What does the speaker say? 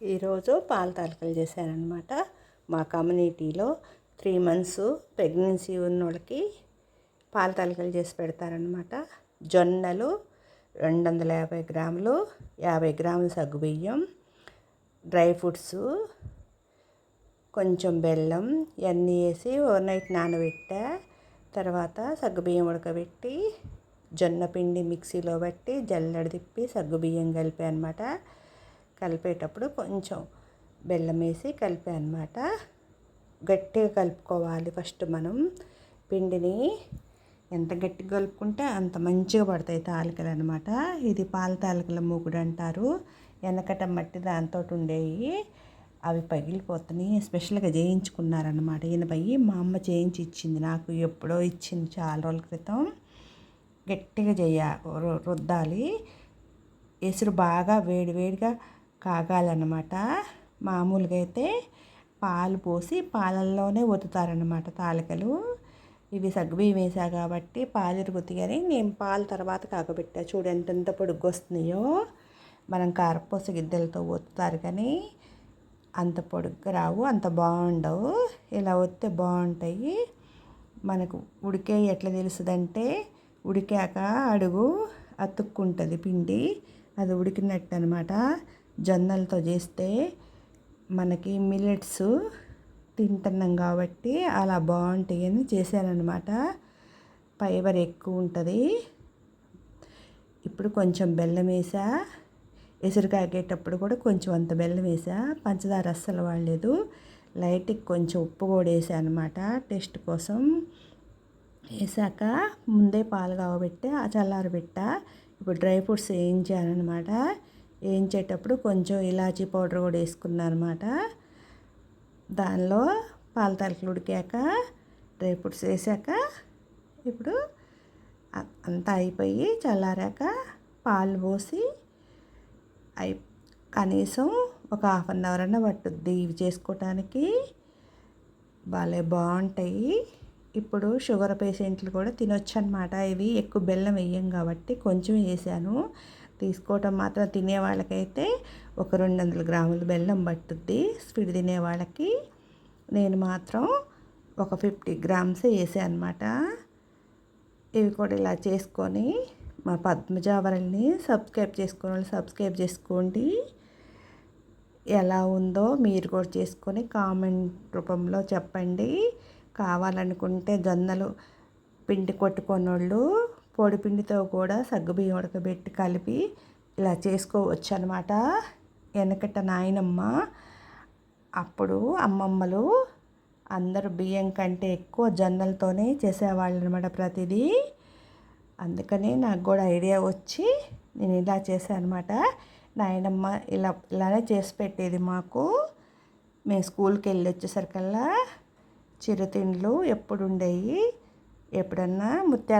ఈరోజు పాల తాలికలు చేశారనమాట మా కమ్యూనిటీలో త్రీ మంత్స్ ప్రెగ్నెన్సీ ఉన్న వాళ్ళకి పాల తాలికలు చేసి పెడతారనమాట జొన్నలు రెండు వందల యాభై గ్రాములు యాభై గ్రాములు సగ్గుబియ్యం డ్రై ఫ్రూట్స్ కొంచెం బెల్లం ఇవన్నీ వేసి ఓవర్ నైట్ నానబెట్టా తర్వాత సగ్గుబియ్యం ఉడకబెట్టి జొన్న పిండి మిక్సీలో పెట్టి జల్లెడ తిప్పి సగ్గుబియ్యం కలిపా అనమాట కలిపేటప్పుడు కొంచెం బెల్లం వేసి కలిపా అనమాట గట్టిగా కలుపుకోవాలి ఫస్ట్ మనం. పిండిని ఎంత గట్టిగా కలుపుకుంటే అంత మంచిగా పడతాయి తాలికలు అనమాట ఇది పాల తాలికల మూకుడు అంటారు. వెనకట మట్టి దాంతో ఉండేవి అవి పగిలిపోతున్నాయి. స్పెషల్గా చేయించుకున్నారనమాట ఈయన మా అమ్మ చేయించి ఇచ్చింది. నాకు ఎప్పుడో ఇచ్చింది చాలా రోజుల క్రితం. గట్టిగా చేయ రుద్దాలి. ఎసురు బాగా వేడి వేడిగా కాగాలన్నమాట. మామూలుగా అయితే పాలు పోసి పాలల్లోనే ఒత్తుతారనమాట తాలికలు. ఇవి సగ్గుబియ్యం వేసా కాబట్టి పాలు ఇరుగుతాయి కానీ నేను పాలు తర్వాత కాగబెట్టా. చూడు ఎంతెంత పొడుగు వస్తున్నాయో మనం కారపూస గిద్దెలతో ఒత్తుతారు కానీ అంత పొడుగ్గా రావు అంత బాగుండవు. ఇలా వస్తే బాగుంటాయి. మనకు ఉడికే ఎట్లా తెలుస్తుందంటే ఉడికాక అడుగు అతుక్కుంటుంది పిండి. అది ఉడికినట్టు అనమాట జొన్నలతో చేస్తే మనకి మిల్లెట్స్ తింటున్నాం కాబట్టి అలా బాగుంటాయి అని చేశానమాట ఫైబర్ ఎక్కువ ఉంటుంది. ఇప్పుడు కొంచెం బెల్లం వేసా. ఎసురు కాగేటప్పుడు కూడా కొంచెం అంత బెల్లం వేసా. పంచదార అస్సలు వాడలేదు. లైట్కి కొంచెం ఉప్పు కూడా వేసా అనమాట టేస్ట్ కోసం వేసాక ముందే పాలు కాగబెట్టి ఆ చల్లారబెట్టా. ఇప్పుడు డ్రై ఫ్రూట్స్ వేయించానమాట వేయించేటప్పుడు కొంచెం ఇలాచీ పౌడర్ కూడా వేసుకున్నాను అనమాట దానిలో పాల తలకలు ఉడికాక డ్రై ఫ్రూట్స్ వేసాక ఇప్పుడు అంతా అయిపోయి చల్లారాక పాలు పోసి అయి కనీసం ఒక హాఫ్ అన్ అవర్ అన్న పట్టుద్ది ఇవి చేసుకోవటానికి భలే బాగుంటాయి. ఇప్పుడు షుగర్ పేషెంట్లు కూడా తినొచ్చు అనమాట ఇవి ఎక్కువ బెల్లం వేయం కాబట్టి కొంచెం వేసాను. తీసుకోవటం మాత్రం తినే వాళ్ళకైతే ఒక రెండు వందల గ్రాములు బెల్లం పట్టుద్ది. స్వీట్ తినే వాళ్ళకి నేను మాత్రం ఒక ఫిఫ్టీ గ్రామ్స్ వేసాను అనమాట ఇవి కూడా ఇలా చేసుకొని మా పద్మజావరల్ని సబ్స్క్రైబ్ చేసుకుని వాళ్ళు సబ్స్క్రైబ్ చేసుకోండి. ఎలా ఉందో మీరు కూడా చేసుకొని కామెంట్ రూపంలో చెప్పండి. కావాలనుకుంటే జొన్నలు పిండి కొట్టుకున్నోళ్ళు కోడిపిండితో కూడా సగ్గుబియ్యం ఉడకబెట్టి కలిపి ఇలా చేసుకోవచ్చు అనమాట వెనకట నాయనమ్మ అప్పుడు అమ్మమ్మలు అందరూ బియ్యం కంటే ఎక్కువ జొన్నలతోనే చేసేవాళ్ళు అనమాట ప్రతిదీ. అందుకనే నాకు కూడా ఐడియా వచ్చి నేను ఇలా చేశాను అనమాట నాయనమ్మ ఇలా ఇలానే చేసి పెట్టేది మాకు. మేము స్కూల్కి వెళ్ళి వచ్చేసరికల్లా చిరుతిండ్లు ఎప్పుడు ఉండేవి ఎప్పుడన్నా ముత్యాల